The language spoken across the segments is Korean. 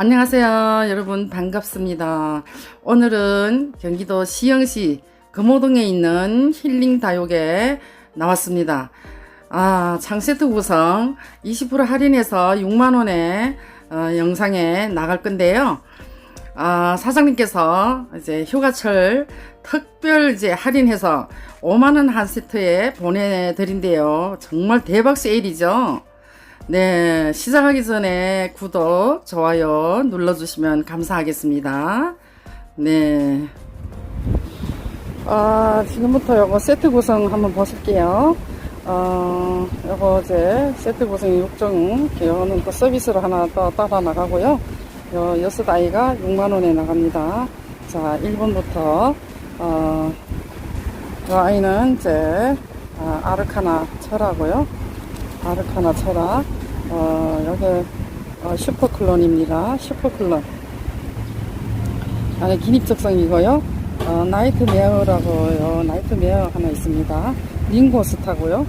안녕하세요. 여러분 반갑습니다. 오늘은 경기도 시영시 금호동에 있는 힐링 다육에 나왔습니다. 아, 창세트 구성 20% 할인해서 6만원에 어, 영상에 나갈 건데요. 아, 사장님께서 이제 휴가철 특별 이제 할인해서 5만원 한 세트에 보내드린대요. 정말 대박 세일이죠. 네, 시작하기 전에 구독, 좋아요 눌러주시면 감사하겠습니다. 네. 아, 지금부터 요거 세트 구성 한번 보실게요. 어, 요거 이제 세트 구성 6종, 요거는 또 서비스로 하나 더 따라 나가고요. 요 여섯 아이가 6만원에 나갑니다. 자, 1번부터, 어, 요 아이는 이제, 아, 아르카나 철하고요. 아르카나 철학 어, 여기 어, 슈퍼클론입니다. 슈퍼클론. 안에 기립적성이고요. 어, 나이트 메어라고요 나이트 메어 하나 있습니다. 링고스타고요.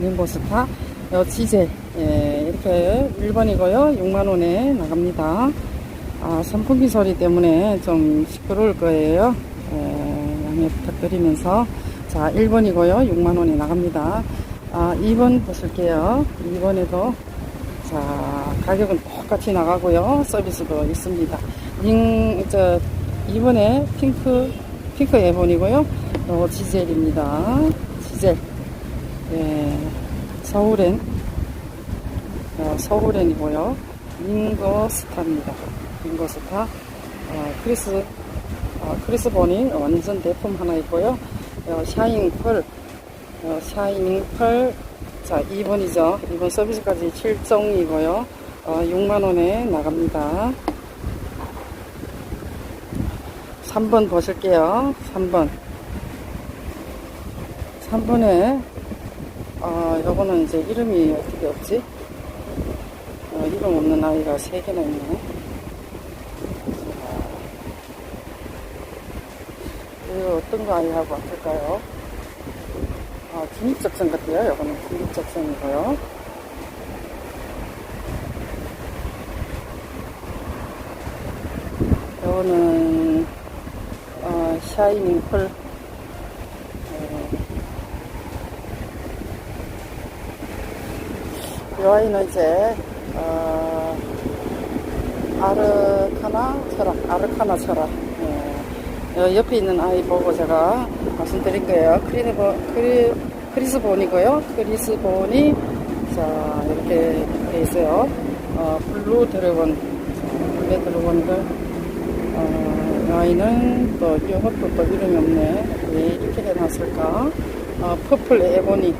링고스타. 요 지제. 예, 이렇게 1번이고요. 6만원에 나갑니다. 아, 선풍기 소리 때문에 좀 시끄러울 거예요. 예, 양해 부탁드리면서. 자 1번이고요. 6만원에 나갑니다 아, 2번 보실게요. 2번에도 자 가격은 똑같이 나가고요. 서비스도 있습니다. 링, 저 2번에 핑크 핑크 에본이고요. 요 지젤입니다. 지젤. 예, 서울엔 어, 서울엔이고요. 링거스타입니다. 링거스타. 어, 크리스 어, 크리스 본이 완전 대품 하나 있고요. 어, 샤인 펄 어, 샤이닝 펄, 자, 2번이죠. 2번 서비스까지 7종이고요. 어, 6만원에 나갑니다. 3번 보실게요. 3번. 3번에, 어, 요거는 이제 이름이 어떻게 없지? 어, 이름 없는 아이가 3개나 있네. 이거 어떤 거 아이하고 같을까요? 어, 기립적성 같아요. 이거는 기립적성이고요. 이거는 어, 샤이닝 펄. 이 아이는 이제 어, 아르카나 철학, 아르카나 철학. 예. 어, 옆에 있는 아이 보고 제가 말씀드린 거예요. 크리스보, 크리, 크리스본이고요. 크리스본이 자 이렇게 돼 있어요. 어, 블루 드래곤, 블루 드래곤들 어, 이 아이는 또 이것도 또 이름이 없네. 왜 이렇게 해놨을까? 어, 퍼플 에보니.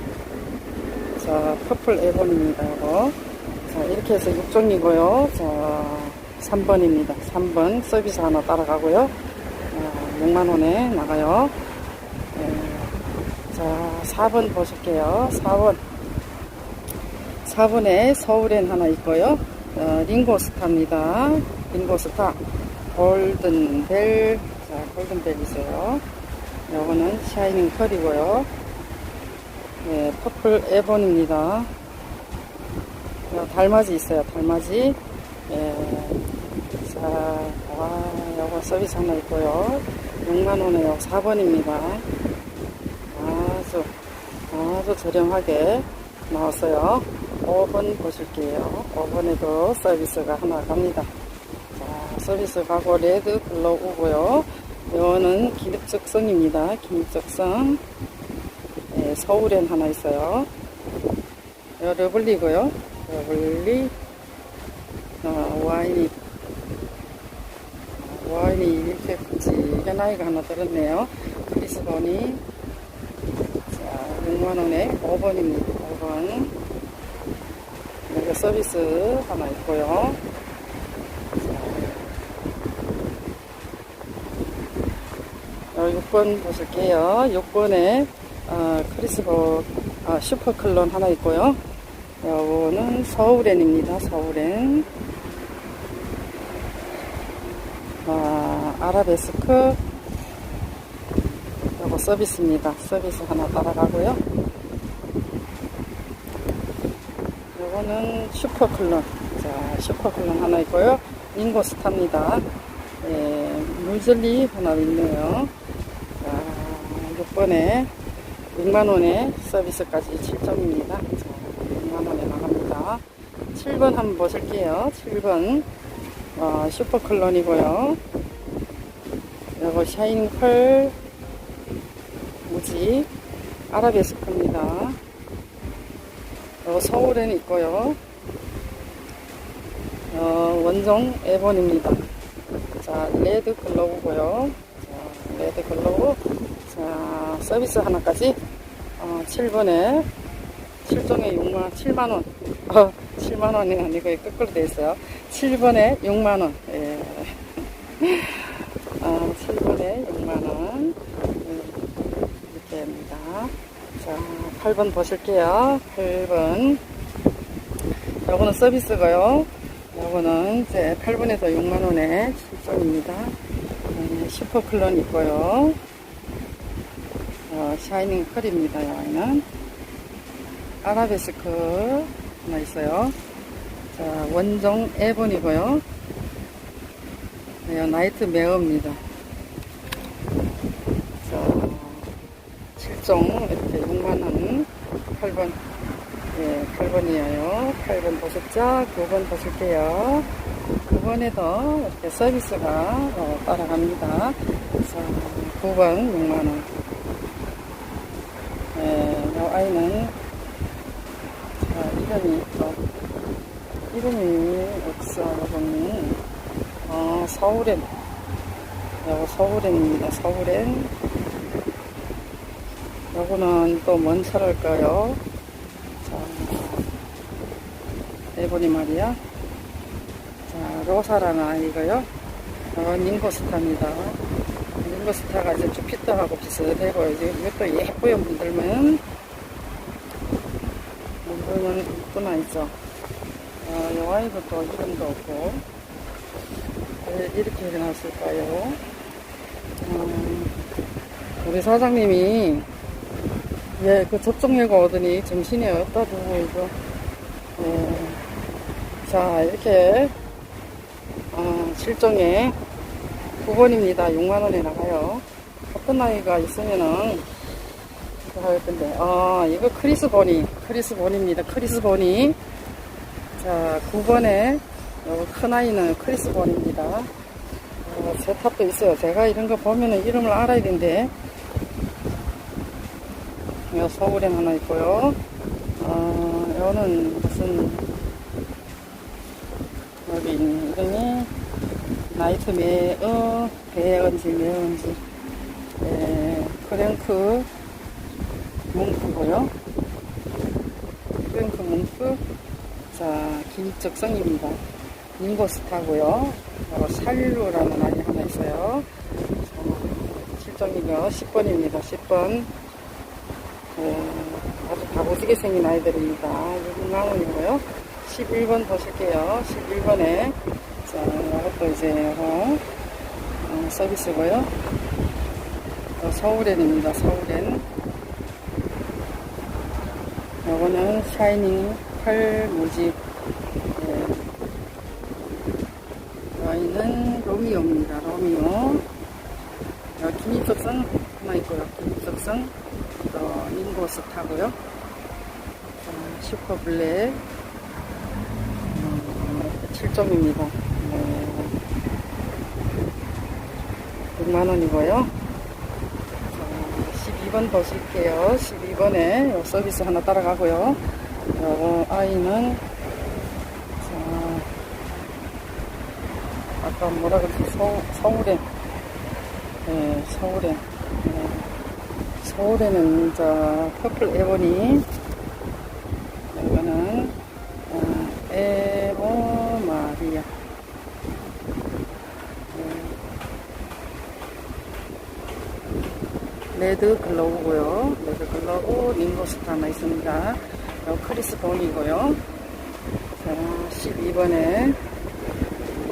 자, 퍼플 에보니입니다. 이거. 자, 이렇게 해서 6종이고요. 자, 3번입니다. 3번 서비스 하나 따라가고요. 어, 6만원에 나가요. 네. 자, 4번 보실게요. 4번. 4번에 서울엔 하나 있고요. 어, 링고스타입니다. 링고스타. 골든벨. 자, 골든벨 있어요. 요거는 샤이닝 펄이고요. 네, 퍼플 에본입니다. 요 달맞이 있어요. 달맞이. 예. 자, 와, 요거 서비스 하나 있고요. 6만원에 요 4번입니다. 아주, 아주 저렴하게 나왔어요. 5번 보실게요. 5번에도 서비스가 하나 갑니다. 자, 서비스 가고 레드 글로 오고요. 이거는 기립적성입니다. 기립적성. 네, 서울엔 하나 있어요. 요 러블리고요. 러블리. 어, 와인이 와인이 이렇게 굵직한 나이가 하나 들었네요. 크리스본이 자 6만원에 5번입니다. 5번 여기 서비스 하나 있고요. 자, 6번 보실게요. 6번에 어, 크리스보 아, 슈퍼클론 하나 있고요. 요거는 서울엔입니다. 서울엔 아, 아라베스크 요거 서비스입니다. 서비스 하나 따라가고요. 요거는 슈퍼클론 자 슈퍼클론 하나 있고요. 인고스타입니다. 예, 물젤리 하나 있네요. 자, 6번에 6만원에 서비스까지 7점입니다. 자, 6만원에 나갑니다. 7번 한번 보실게요. 7번, 어, 슈퍼클론이고요. 요거 샤이닝 펄 무지 아라베스크입니다. 요거 서울에는 있고요. 어, 원종 에본입니다. 자, 레드 글로우고요. 자, 레드 글로우. 자, 서비스 하나까지. 어, 7번에 7종에 6만원, 7만 원. 어, 7만 원이 아니고 거꾸로 돼 있어요. 7번에 6만 원. 예. 어, 7번에 6만원. 이렇게 합니다. 자, 8번 보실게요. 8번. 요거는 서비스고요. 요거는 이제 8번에서 6만원에 7점입니다. 네, 슈퍼클론 있고요. 어, 샤이닝 컬입니다. 여기는. 아라베스크 하나 있어요. 자, 원종 에본이고요. 네, 나이트 메어입니다. 자, 7종 이렇게 6만원 8번 예, 8번이에요. 8번 보셨죠? 9번 보실게요. 9번에도 이렇게 서비스가 어, 따라갑니다. 자, 9번 6만원. 예, 이 아이는, 자, 이름이 또, 이름이 없어, 여러분. 어, 서울엔. 요거 서울엔입니다. 서울엔. 요거는 또 뭔 차랄까요? 자, 일본이 말이야. 자, 로사라는 아이고요. 어, 닝고스타입니다. 닝고스타가 이제 주피터하고 비슷해 보이죠. 이것도 예뻐요, 문들면. 문들면 이쁜 아이죠. 어, 요 아이도 또 이름도 없고. 왜 이렇게 해놨을까요? 음, 우리 사장님이 예, 그 접종 예고 오더니 정신이 없다 두고 이거. 예. 자, 이렇게, 어, 실종에 9번입니다. 6만원에 나가요. 어떤 아이가 있으면은, 그거 할 건데, 아, 이거 크리스 보니, 크리스 보니입니다. 크리스 보니. 자, 9번에, 요큰 아이는 크리스보니입니다. 어, 세탑도 있어요. 제가 이런 거 보면은 이름을 알아야 되는데, 요 서울에 하나 있고요. 어, 요는 무슨, 여기 있는 이름이, 나이트 메어, 배언지, 메언지, 예, 크랭크, 뭉크고요. 크랭크 뭉크, 자, 김적성입니다. 닝고스타고요. 어, 살루라는 아이 하나 있어요. 자, 실종이가 10번입니다. 10번. 네, 아주 바보지게 생긴 아이들입니다. 6만원이고요. 11번 보실게요. 11번에, 자, 이것도 이제, 어, 어, 서비스고요. 어, 서울엔입니다. 서울엔. 요거는 샤이닝 팔무지. 네. 아이는 로미오입니다. 로미오. 여기 하나 있고요. 김입석성. 또 닝고스 타고요. 자, 슈퍼블랙 음, 7점입니다. 네. 6만원이고요. 12번 보실게요. 12번에 서비스 하나 따라가고요. 요 아이는 자, 아까 뭐라 그랬지? 서, 서울에 네, 서울에 네. 서울에는 자 퍼플 에보니. 이거는 어, 에보 마리아. 네. 레드 글로우고요. 레드 글로우 링고스타 하나 있습니다. 요 크리스 본이고요. 자 12번에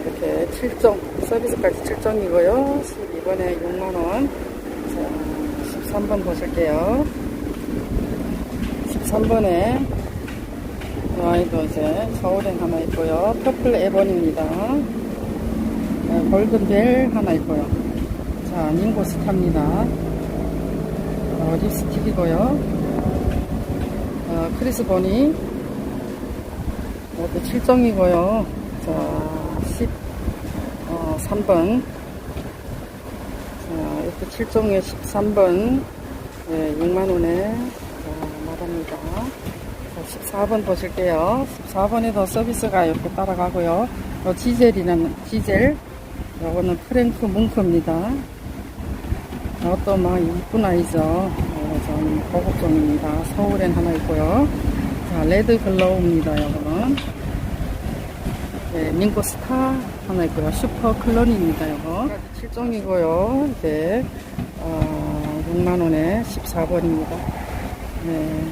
이렇게 7종 서비스까지 7종이고요. 12번에 6만원. 자 13번 보실게요 13번에 이 아이도 이제 서울에 하나 있고요 퍼플 에본입니다 네, 골든벨 하나 있고요. 자, 닝고 스타입니다. 어, 립스틱이고요. 어, 크리스본이 이것도 7종이고요. 자, 10, 어, 3번. 자, 이것도 7종에 13번. 네, 6만원에 말합니다. 자, 14번 보실게요. 14번에도 서비스가 이렇게 따라가고요. 요 지젤이라는, 지젤. 요거는 프랭크 뭉크입니다. 이것도 막 이쁜 아이죠. 어, 좀 고급종입니다. 서울엔 하나 있고요. 자, 레드 글로우입니다. 요거는. 네, 민고 스타 하나 있고요. 슈퍼 클론입니다. 요거. 7종이고요. 이제, 어, 6만 원에 14번입니다. 네.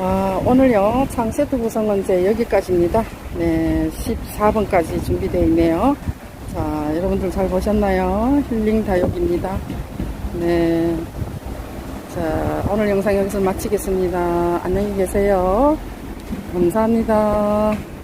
아, 오늘요, 창세트 구성은 이제 여기까지입니다. 네, 14번까지 준비되어 있네요. 자, 여러분들 잘 보셨나요? 힐링 다육입니다. 네. 자, 오늘 영상 여기서 마치겠습니다. 안녕히 계세요. 감사합니다.